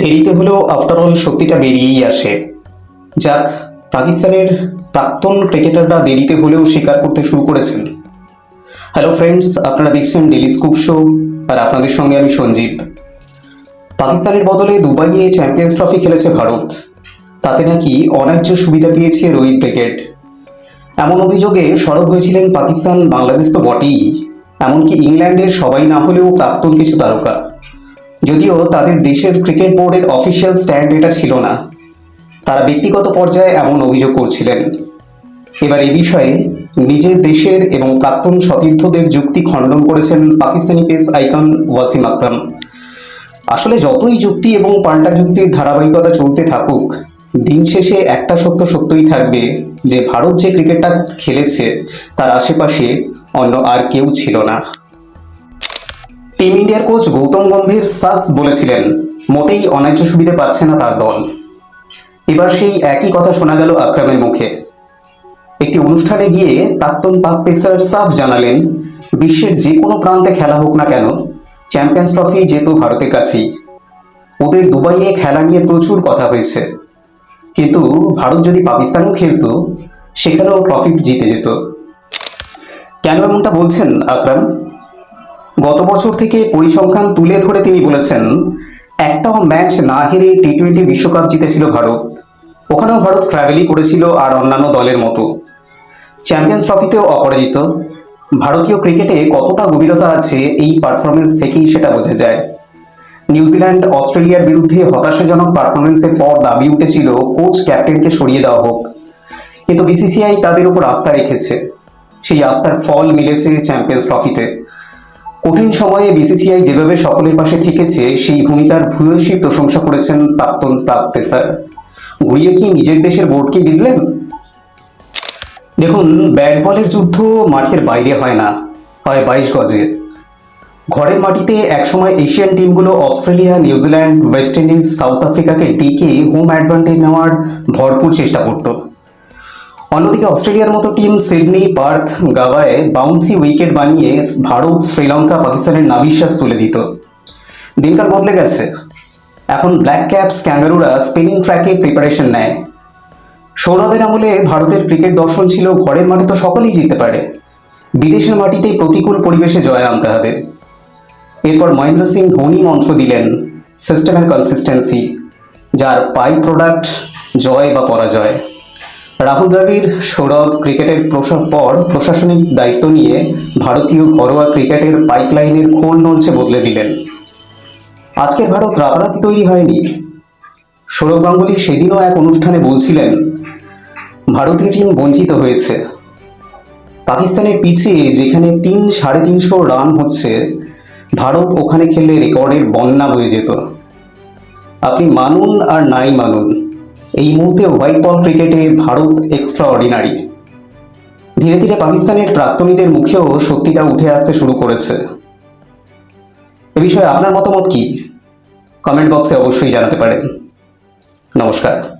দেরিতে হলেও আফটারঅল সত্যিটা বেরিয়েই আসে। যাক পাকিস্তানের প্রাক্তন ক্রিকেটাররা দেরিতে হলেও স্বীকার করতে শুরু করেছেন। হ্যালো ফ্রেন্ডস আপনারা দেখছেন ডেলি স্কুপ শো আর আপনাদের সঙ্গে আমি সঞ্জীব। পাকিস্তানের বদলে দুবাইয়ে চ্যাম্পিয়ন্স ট্রফি খেলেছে ভারত। তাতে নাকি অন্যায্য সুবিধা পেয়েছে রোহিত ব্রিগেড এমন অভিযোগে সরব হয়েছিলেন পাকিস্তান বাংলাদেশ তো বটেই। এমনকি ইংল্যান্ডের সবাই না হলেও প্রাক্তন কিছু তারকা। যদিও তাদের দেশের ক্রিকেট বোর্ডের অফিসিয়াল স্ট্যান্ড এটা ছিল না। তারা ব্যক্তিগত পর্যায়ে এমন অভিযোগ করছিলেন। এবার এ বিষয়ে নিজের দেশের এবং প্রাক্তন সতীর্থদের যুক্তি খণ্ডন করেছেন পাকিস্তানি পেস আইকন ওয়াসিম আকরাম। আসলে যতই যুক্তি এবং পাল্টা যুক্তির ধারাবাহিকতা চলতে থাকুক, দিন শেষে একটা সত্য সত্যই থাকবে যে ভারত যে ক্রিকেটটা খেলেছে, তার আশেপাশে অন্য আর কেউ ছিল না। টিম ইন্ডিয়ার কোচ গৌতম গম্ভীর সাফ বলেছিলেন, মোটেই অন্যায্য সুবিধা পাচ্ছে না তার দল। এবার সেই একই কথা শোনা গেল আকরামের মুখে। একটি অনুষ্ঠানে গিয়ে প্রাক্তন পাক পেসার সাফ জানালেন, বিশ্বের যে কোনো প্রান্তে খেলা হোক না কেন, চ্যাম্পিয়ন্স ট্রফি যেত ভারতের কাছেই। ওদের দুবাইয়ে খেলা নিয়ে প্রচুর কথা হয়েছে। কিন্তু ভারত যদি পাকিস্তানও খেলতো, সেখানেও ট্রফি জিতে যেত। কেন এমনটা বলছেন আকরাম? গত বছর থেকে পরিসংখ্যান তুলে ধরে তিনি বলেছেন, একটাও ম্যাচ না হেরে টি টোয়েন্টি বিশ্বকাপ জিতেছিল ভারত। ওখানেও ভারত ট্রাভেলই করেছিল আর অন্যান্য দলের মতো। চ্যাম্পিয়ন্স ট্রফিতেও অপরাজিত। ভারতীয় ক্রিকেটে কতটা গভীরতা আছে এই পারফরমেন্স থেকেই সেটা বোঝা যায়। নিউজিল্যান্ড অস্ট্রেলিয়ার বিরুদ্ধে হতাশাজনক পারফরমেন্সের পর দাবি উঠেছিল, কোচ, ক্যাপ্টেনকে সরিয়ে দেওয়া হোক। কিন্তু বিসিসিআই তাদের উপর আস্থা রেখেছে। সেই আস্থার ফল মিলেছে চ্যাম্পিয়ন্স ট্রফিতে কঠিন সময়ে বিসিসিআই যেভাবে সকলের পাশে থেকেছে, সেই ভূমিকার ভূয়সী প্রশংসা করেছেন প্রাক্তন প্রাক পেসার ঘুরিয়ে কি নিজের দেশের বোর্ডকে বিঁধলেন দেখুন ব্যাট বলের যুদ্ধ মাঠের বাইরে হয় না, হয় বাইশ গজে। ঘরের মাটিতে একসময় Asian টিমগুলো Australia, New Zealand, West Indies, South আফ্রিকাকে ডেকে হোম অ্যাডভান্টেজ নেওয়ার ভরপুর চেষ্টা করত। অন্যদিকে অস্ট্রেলিয়ার মতো টিম সিডনি, পার্থ গাওয়ায় বাউন্সি উইকেট বানিয়ে ভারত, শ্রীলঙ্কা, পাকিস্তানের নাবিশ্বাস তুলে দিত। দিনকাল বদলে গেছে। এখন ব্ল্যাক ক্যাপস ক্যাঙ্গারুরা স্পিনিং ট্র্যাকে প্রিপারেশন নেয়। সৌরভের আমলে ভারতের ক্রিকেট দর্শন ছিল, ঘরের মাঠে তো সকলেই জিতে পারে। বিদেশের মাটিতে প্রতিকূল পরিবেশে জয় আনতে হবে। এরপর মহেন্দ্র সিং ধোনি মন্ত্র দিলেন সিস্টেমের কনসিস্টেন্সি যার পাই প্রোডাক্ট জয় বা পরাজয়। রাহুল দ্রাবিড়, সৌরভ ক্রিকেটের পর প্রশাসনিক দায়িত্ব নিয়ে ভারতীয় ঘরোয়া ক্রিকেটের পাইপলাইনের খোল নলচে বদলে দিলেন। আজকের ভারত রাতারাতি তৈরি হয়নি। সৌরভ গাঙ্গুলি সেদিনও এক অনুষ্ঠানে বলছিলেন, ভারতীয় টিম বঞ্চিত হয়েছে। পাকিস্তানের পিছে যেখানে তিন সাড়ে তিনশো রান হচ্ছে, ভারত ওখানে খেললে রেকর্ডের বন্যা বয়ে যেত। আপনি মানুন আর নাই মানুন। এই মুহূর্তে হোয়াইট বল ক্রিকেটে ভারত এক্সট্রা অর্ডিনারি ধীরে ধীরে পাকিস্তানের প্রাক্তনীদের মুখেও সত্যিটা উঠে আসতে শুরু করেছে। এ বিষয়ে আপনার মতামত কি? কমেন্ট বক্সে অবশ্যই জানাতে পারেন। নমস্কার।